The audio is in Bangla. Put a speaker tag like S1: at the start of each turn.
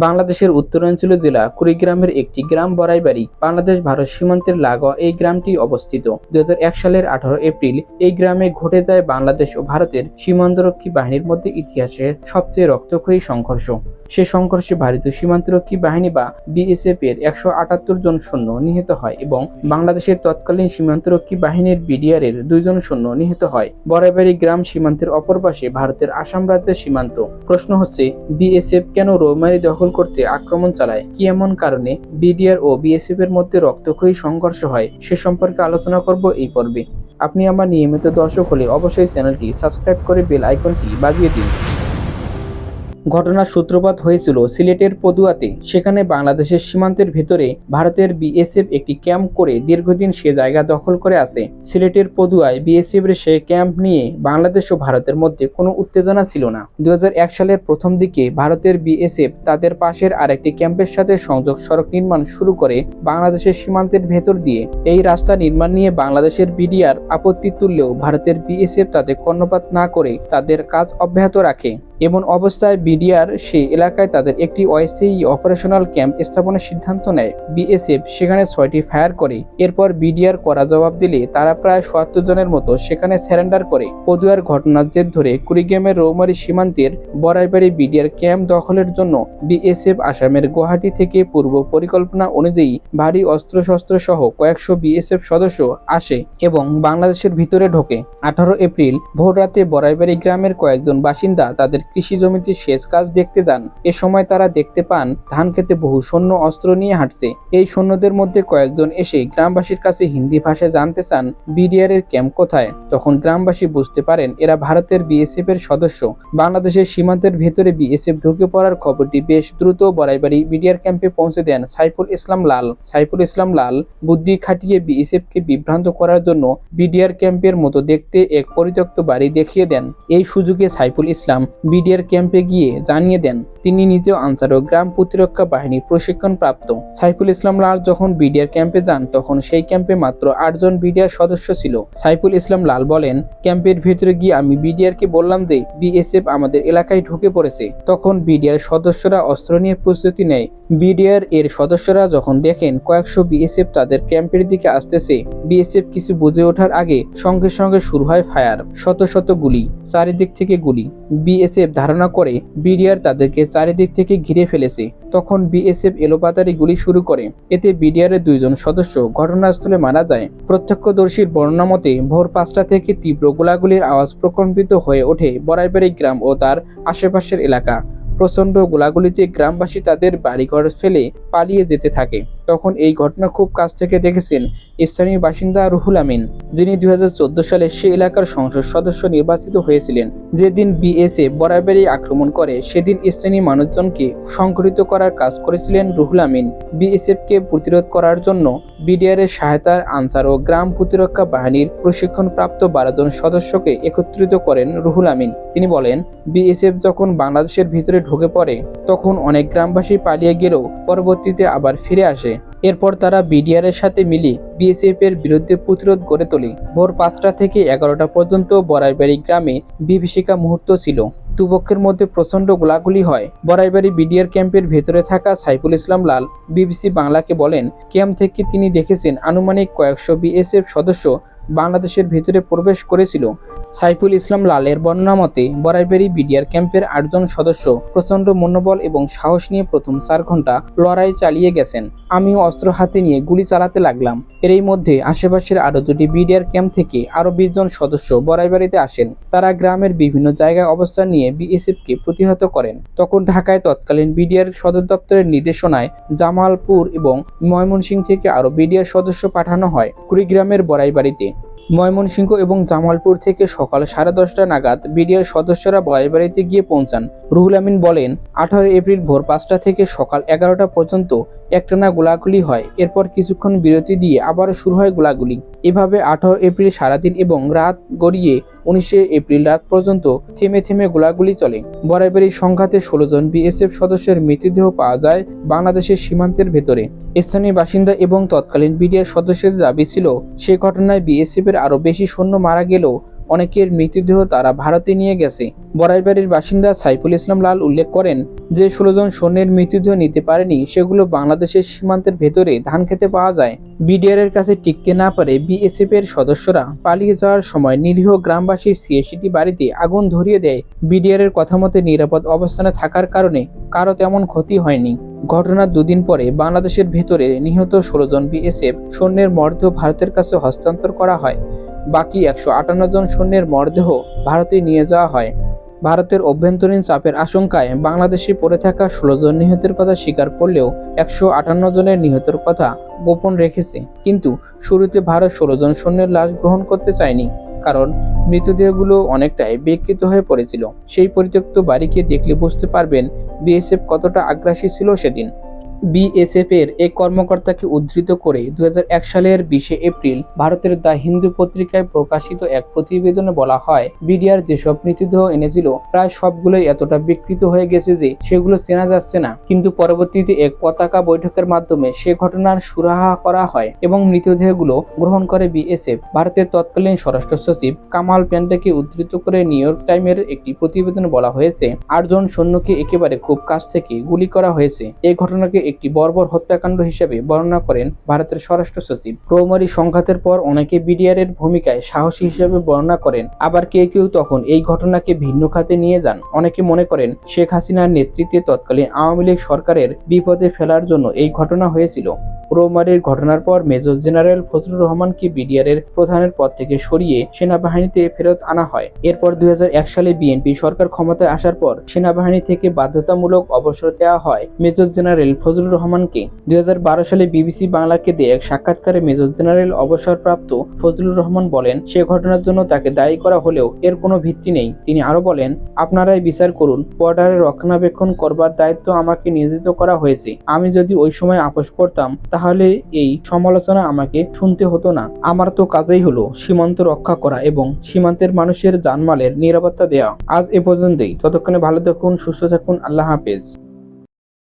S1: বাংলাদেশের উত্তরাঞ্চলীয় জেলা কুড়িগ্রামের একটি গ্রাম বড়াইবাড়ি, বাংলাদেশ ভারত সীমান্তের লাগোয়া এই গ্রামটি অবস্থিত। দুই সালের আঠারো এপ্রিল এই গ্রামে ঘটে যায় বাংলাদেশ ও ভারতের সীমান্তরক্ষী বাহিনীর মধ্যে ইতিহাসের সবচেয়ে রক্তক্ষয়ী সংঘর্ষ। সে সংঘর্ষে ভারতীয় সীমান্তরক্ষী বাহিনী বা বিএসএফ এর একশো আটাত্তর জন সৈন্য নিহত হয় এবং বাংলাদেশের তৎকালীন সীমান্তরক্ষী বাহিনীর বিডিআর এর দুইজন সৈন্য নিহত হয়। বড়াইবাড়ি গ্রাম সীমান্তের অপর পাশে ভারতের আসাম রাজ্যের সীমান্ত। প্রশ্ন হচ্ছে, বিএসএফ কেন রৌমারি দখল করতে আক্রমণ চালায়। কি এমন কারণে বিডিআর ও বিএসএফ এর মধ্যে রক্তক্ষয়ী সংঘর্ষ হয় সে সম্পর্কে আলোচনা করব এই পর্বে। আপনি আমার নিয়মিত দর্শক হলে অবশ্যই চ্যানেলটি সাবস্ক্রাইব করে বেল আইকনটি বাজিয়ে দিন। ঘটনার সূত্রপাত হয়েছিল সিলেটের পদুয়াতে। সেখানে বাংলাদেশের সীমান্তের ভেতরে ভারতের বিএসএফ একটি ক্যাম্প করে দীর্ঘদিন সে জায়গা দখল করে আছে। সিলেটের পদুয়ায় বিএসএফ এর সে ক্যাম্প নিয়ে বাংলাদেশ ও ভারতের মধ্যে কোনো উত্তেজনা ছিল না। দুই হাজার এক সালের প্রথম দিকে ভারতের বিএসএফ তাদের পাশের আরেকটি ক্যাম্পের সাথে সংযোগ সড়ক নির্মাণ শুরু করে বাংলাদেশের সীমান্তের ভেতর দিয়ে। এই রাস্তা নির্মাণ নিয়ে বাংলাদেশের বিডিআর আপত্তি তুললেও ভারতের বিএসএফ তাদের কর্ণপাত না করে তাদের কাজ অব্যাহত রাখে। এমন অবস্থায় বিডিআর সে এলাকায় তাদের একটি ওয়াইসিই অপারেশনাল ক্যাম্প স্থাপনের সিদ্ধান্ত নেয়। বিএসএফ সেখানে ছয়টি ফায়ার করে। এরপর বিডিআর করা জবাব দিলে তারা প্রায় সত্তর জনের মতো সেখানে স্যারেন্ডার করে। পদুয়ার ঘটনার জের ধরে কুড়িগ্রামের রৌমারী সীমান্তের বড়াইবাড়ি বিডিআর ক্যাম্প দখলের জন্য বিএসএফ আসামের গুয়াহাটি থেকে পূর্ব পরিকল্পনা অনুযায়ী ভারী অস্ত্রশস্ত্র সহ কয়েকশো বিএসএফ সদস্য আসে এবং বাংলাদেশের ভিতরে ঢোকে। আঠারো এপ্রিল ভোর রাতে বড়াইবাড়ি গ্রামের কয়েকজন বাসিন্দা তাদের কৃষি জমিতে সেচ কাজ দেখতে যান। এ সময় তারা দেখতে পান, ধান খেতে বহু সৈন্য অস্ত্র নিয়ে হাঁটছে। এই সৈন্যদের মধ্যে কয়েকজন এসে গ্রামবাসীর কাছে হিন্দি ভাষায় জানতে চান বিডিআর এর ক্যাম্প কোথায়? তখন গ্রামবাসী বুঝতে পারেন, এরা ভারতের বিএসএফ এর সদস্য। বাংলাদেশের সীমান্তের ভেতরে বিএসএফ ঢুকে পড়ার খবরটি বেশ দ্রুত বড়াইবাড়ি বিডিআর ক্যাম্পে পৌঁছে দেন সাইফুল ইসলাম লাল। সাইফুল ইসলাম লাল বুদ্ধি খাটিয়ে বিএসএফ কে বিভ্রান্ত করার জন্য বিডিআর ক্যাম্পের মতো দেখতে এক পরিত্যক্ত বাড়ি দেখিয়ে দেন। এই সুযোগে সাইফুল ইসলাম বিডিআর ক্যাম্পে গিয়ে জানিয়ে দেন, তিনি নিজেও আনসার ও গ্রাম প্রতিরক্ষা বাহিনীর প্রশিক্ষণ প্রাপ্ত সাইফুল ইসলাম লাল যখন বিডিআর ক্যাম্পে যান, তখন সেই ক্যাম্পে মাত্র আটজন বিডিআর সদস্য ছিল। সাইফুল ইসলাম লাল বলেন, ক্যাম্পের ভেতরে গিয়ে আমি বিডিআর কে বললাম যে, বিএসএফ আমাদের এলাকায় ঢুকে পড়েছে। তখন বিডিআর সদস্যরা অস্ত্র নিয়ে প্রস্তুতি নেয়। বিডিআর এর সদস্যরা যখন দেখেন কয়েকশো বিএসএফ তাদের ক্যাম্পের দিকে আসতেছে, বিএসএফ কিছু বুঝে ওঠার আগে সঙ্গে সঙ্গে শুরু হয় ফায়ার, শত শত গুলি, চারিদিক থেকে গুলি। বিএসএফ ধারণা করে বিডিআর তাদেরকে চারিদিক থেকে ঘিরে ফেলেছে। তখন বিএসএফ এলোপাতারি গুলি শুরু করে। এতে বিডিআর এর দুইজন সদস্য ঘটনাস্থলে মারা যায়। প্রত্যক্ষদর্শীর বর্ণনা মতে, ভোর পাঁচটা থেকে তীব্র গোলাগুলির আওয়াজ প্রকম্পিত হয়ে ওঠে বড়াইবাড়ি গ্রাম ও তার আশেপাশের এলাকা। প্রচণ্ড গোলাগুলিতে গ্রামবাসী তাদের বাড়িঘর ফেলে পালিয়ে যেতে থাকে। তখন এই ঘটনা খুব কাছ থেকে দেখেছেন স্থানীয় বাসিন্দা রুহুল আমিন, যিনি দুই সালে সে এলাকার সংসদ সদস্য নির্বাচিত হয়েছিলেন। যেদিন বিএসএ বরাবরই আক্রমণ করে, সেদিন স্থানীয় মানুষজনকে সংগঠিত করার কাজ করেছিলেন রুহুল আমিন। বিএসএফ কে প্রতিরোধ করার জন্য বিডিআর এর সহায়তার আনসার ও গ্রাম প্রতিরক্ষা বাহিনীর প্রশিক্ষণপ্রাপ্ত বারো জন সদস্যকে একত্রিত করেন রুহুল আমিন। তিনি বলেন, বিএসএফ যখন বাংলাদেশের ভিতরে ঢুকে পড়ে, তখন অনেক গ্রামবাসী পালিয়ে গেলেও পরবর্তীতে আবার ফিরে আসে। এরপর তারা বিডিআর এর সাথে মিলে বিএসএফ এর বিরুদ্ধে প্রতিরোধ গড়ে তোলে। ভোর পাঁচটা থেকে এগারোটা পর্যন্ত বড়াইবাড়ি গ্রামে বিভীষিকা মুহূর্ত ছিল। দুপক্ষের মধ্যে প্রচণ্ড গোলাগুলি হয়। বড়াইবাড়ি বিডিআর ক্যাম্পের ভেতরে থাকা সাইফুল ইসলাম লাল, বিবিসি বাংলাকে বলেন, ক্যাম্প থেকে তিনি দেখেছেন আনুমানিক কয়েকশো বিএসএফ সদস্য বাংলাদেশের ভেতরে প্রবেশ করেছিল। সাইফুল ইসলাম লালের বর্ণনা মতে বরাইবাড়ি বিডিআর ক্যাম্পের আটজন সদস্য প্রচণ্ড মনোবল এবং সাহস নিয়ে প্রথম চার ঘণ্টা লড়াই চালিয়ে গেছেন। আমিও অস্ত্র হাতে নিয়ে গুলি চালাতে লাগলাম। এরই মধ্যে আশেপাশের আরও দুটি বিডিআর ক্যাম্প থেকে আরও বিশ জন সদস্য বরাইবাড়িতে আসেন। তারা গ্রামের বিভিন্ন জায়গায় অবস্থান নিয়ে বিএসএফ কে প্রতিহত করেন। তখন ঢাকায় তৎকালীন বিডিআর সদর দপ্তরের নির্দেশনায় জামালপুর এবং ময়মনসিংহ থেকে আরও বিডিআর সদস্য পাঠানো হয় কুড়িগ্রামের বরাইবাড়িতে। ময়মনসিংহ এবং জামালপুর থেকে সকাল সাড়ে দশটা নাগাদ বিডিআর সদস্যরা বাড়িতে গিয়ে পৌঁছান। রুহুল আমিন বলেন, আঠারোই এপ্রিল ভোর পাঁচটা থেকে সকাল এগারোটা পর্যন্ত একটানা গোলাগুলি হয়। এরপর কিছুক্ষণ বিরতি দিয়ে আবারও শুরু হয় গোলাগুলি। এভাবে আঠারো এপ্রিল সারাদিন এবং রাত গড়িয়ে উনিশে এপ্রিল রাত পর্যন্ত থেমে থেমে গোলাগুলি চলে। বরাবরই সংঘাতে ষোলো জন বিএসএফ সদস্যের মৃতদেহ পাওয়া যায় বাংলাদেশের সীমান্তের ভেতরে। স্থানীয় বাসিন্দা এবং তৎকালীন বিডিআর সদস্যদের দাবি ছিল, সে ঘটনায় বিএসএফ এর আরও বেশি সৈন্য মারা গেলেও অনেকের মৃতদেহ তারা ভারতে নিয়ে গেছে। বড়াইবাড়ির বাসিন্দা সাইফুল ইসলাম লাল উল্লেখ করেন যে, ষোলো জন সৈন্যের মৃতদেহ নিতে পারেনি, সেগুলো বাংলাদেশের সীমান্তের ভেতরে ধান খেতে পাওয়া যায়। বিডিআরের কাছে টিকতে না পারে বিএসএফ এর সদস্যরা। পালিয়ে যাওয়ার সময় নিরীহ গ্রামবাসীর সিএসিটি বাড়িতে আগুন ধরিয়ে দেয়। বিডিআর এর কথা মতে নিরাপদ অবস্থানে থাকার কারণে কারও তেমন ক্ষতি হয়নি। ঘটনার দুদিন পরে বাংলাদেশের ভেতরে নিহত ষোলো জন বিএসএফ সৈন্যের মরদেহ ভারতের কাছে হস্তান্তর করা হয়। বাকি একশো আটান্ন জন সৈন্যের মরদেহ ভারতে নিয়ে যাওয়া হয়। ভারতের অভ্যন্তরীণ চাপের আশঙ্কায় বাংলাদেশে পড়ে থাকা ষোলো জন নিহতের কথা স্বীকার করলেও একশো আটান্ন জনের নিহতের কথা গোপন রেখেছে। কিন্তু শুরুতে ভারত ষোলো জন সৈন্যের লাশ গ্রহণ করতে চায়নি, কারণ মৃতদেহগুলো অনেকটাই বিকৃত হয়ে পড়েছিল। সেই পরিত্যক্ত বাড়িকে দেখলে বুঝতে পারবেন বিএসএফ কতটা আগ্রাসী ছিল সেদিন। বিএসএফ এর এক কর্মকর্তাকে উদ্ধৃত করে দুই হাজার এক সালের বিশে এপ্রিল ভারতের দ্য হিন্দু পত্রিকায় প্রকাশিত এক প্রতিবেদনে বলা হয়, বিডিআর যেসব মৃতদেহ এনেছিল প্রায় সবগুলোই এতটা বিকৃত হয়ে গেছে যে সেগুলো চেনা যাচ্ছে না। কিন্তু পরবর্তীতে এক পতাকা বৈঠকের মাধ্যমে সে ঘটনার সুরাহা করা হয় এবং মৃতদেহগুলো গ্রহণ করে বিএসএফ। ভারতের তৎকালীন স্বরাষ্ট্র সচিব কামাল প্যান্ডেকে উদ্ধৃত করে নিউ ইয়র্ক টাইমের একটি প্রতিবেদনে বলা হয়েছে, আটজন সৈন্যকে একেবারে খুব কাছ থেকে গুলি করা হয়েছে। এই ঘটনাকে একটি বর্বর হত্যাকাণ্ড হিসেবে বর্ণনা করেন ভারতের স্বরাষ্ট্র সচিব। রৌমারি সংঘাতের পর অনেকে বিডিআরের ভূমিকায় সাহসী হিসেবে বর্ণনা করেন, আবার কেউ কেউ তখন এই ঘটনাকে ভিন্ন খাতে নিয়ে যান। অনেকে মনে করেন শেখ হাসিনার নেতৃত্বে তৎকালীন আওয়ামী লীগ সরকারের বিপদে ফেলার জন্য এই ঘটনা হয়েছিল। রৌমারির ঘটনার পর মেজর জেনারেল ফজলুর রহমানকে বিডিআর এর প্রধানের পদ থেকে সরিয়ে সেনাবাহিনীতে ফেরত আনা হয়। এরপর দুই হাজার এক সালে বিএনপি সরকার ক্ষমতায় আসার পর সেনাবাহিনী থেকে বাধ্যতামূলক অবসর দেওয়া হয় মেজর জেনারেল ফজলুর রহমানকে। দুই হাজার বারো সালে বিবিসি বাংলাকে দিয়ে এক সাক্ষাৎকারে মেজর জেনারেল অবসরপ্রাপ্ত ফজলুর রহমান বলেন, সে ঘটনার জন্য তাকে দায়ী করা হলেও এর কোনো ভিত্তি নেই। তিনি আরও বলেন, আপনারাই বিচার করুন বর্ডারের রক্ষণাবেক্ষণ করবার দায়িত্ব আমাকে নিয়োজিত করা হয়েছে। আমি যদি ওই সময় আপোষ করতাম তাহলে এই সমালোচনা আমাকে শুনতে হতো না। আমার তো কাজেই হলো সীমান্ত রক্ষা করা এবং সীমান্তের মানুষের জানমালের নিরাপত্তা দেওয়া। আজ এ পর্যন্তই। ততক্ষণে ভালো থাকুন, সুস্থ থাকুন। আল্লাহ হাফেজ।